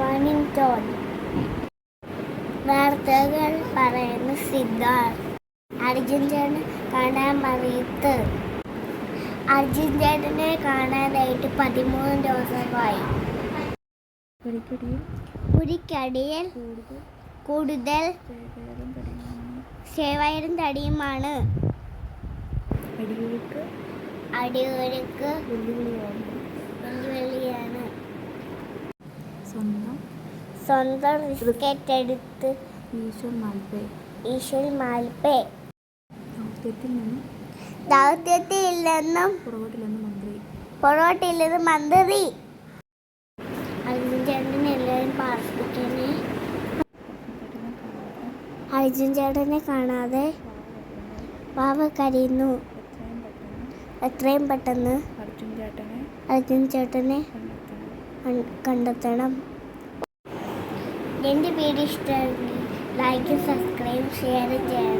വണിംഗ്ടൺ വാർത്തകൾ പറയുന്ന സിദ്ധാർത്ഥ്. അർജുൻ കാണാൻ മറിയത്ത് അർജുൻ ചേട്ടനെ കാണാനായിട്ട് പതിമൂന്ന് ദിവസമായി കുരിക്കടിയിൽ കൂടുതൽ സേവായിരം തടിയുമാണ്. അടിയൊഴുക്ക് അടിയൊഴുക്ക് സ്വന്തം സ്വന്തം എടുത്ത് ഈശോ മാൽപേ ഈശോ മാൽപേ ദൗത്യത്തിൽ നിന്ന് ദൗത്യത്തിൽ നിന്നും പുറകോട്ടിലെന്ന് മന്ത്രി മന്ത്രി. അർജുൻ ചേട്ടനെ എല്ലാവരും അർജുൻ ചേട്ടനെ കാണാതെ പാവ കരയുന്നു. എത്രയും പെട്ടെന്ന് അർജുൻ ചേട്ടനെ അർജുൻ ചേട്ടനെ കണ്ടെത്തണം കണ്ടെത്തണം. എന്റെ വീഡിയോ ഇഷ്ടമെങ്കിൽ ലൈക്ക് സബ്സ്ക്രൈബ് ഷെയർ ചെയ്യണേ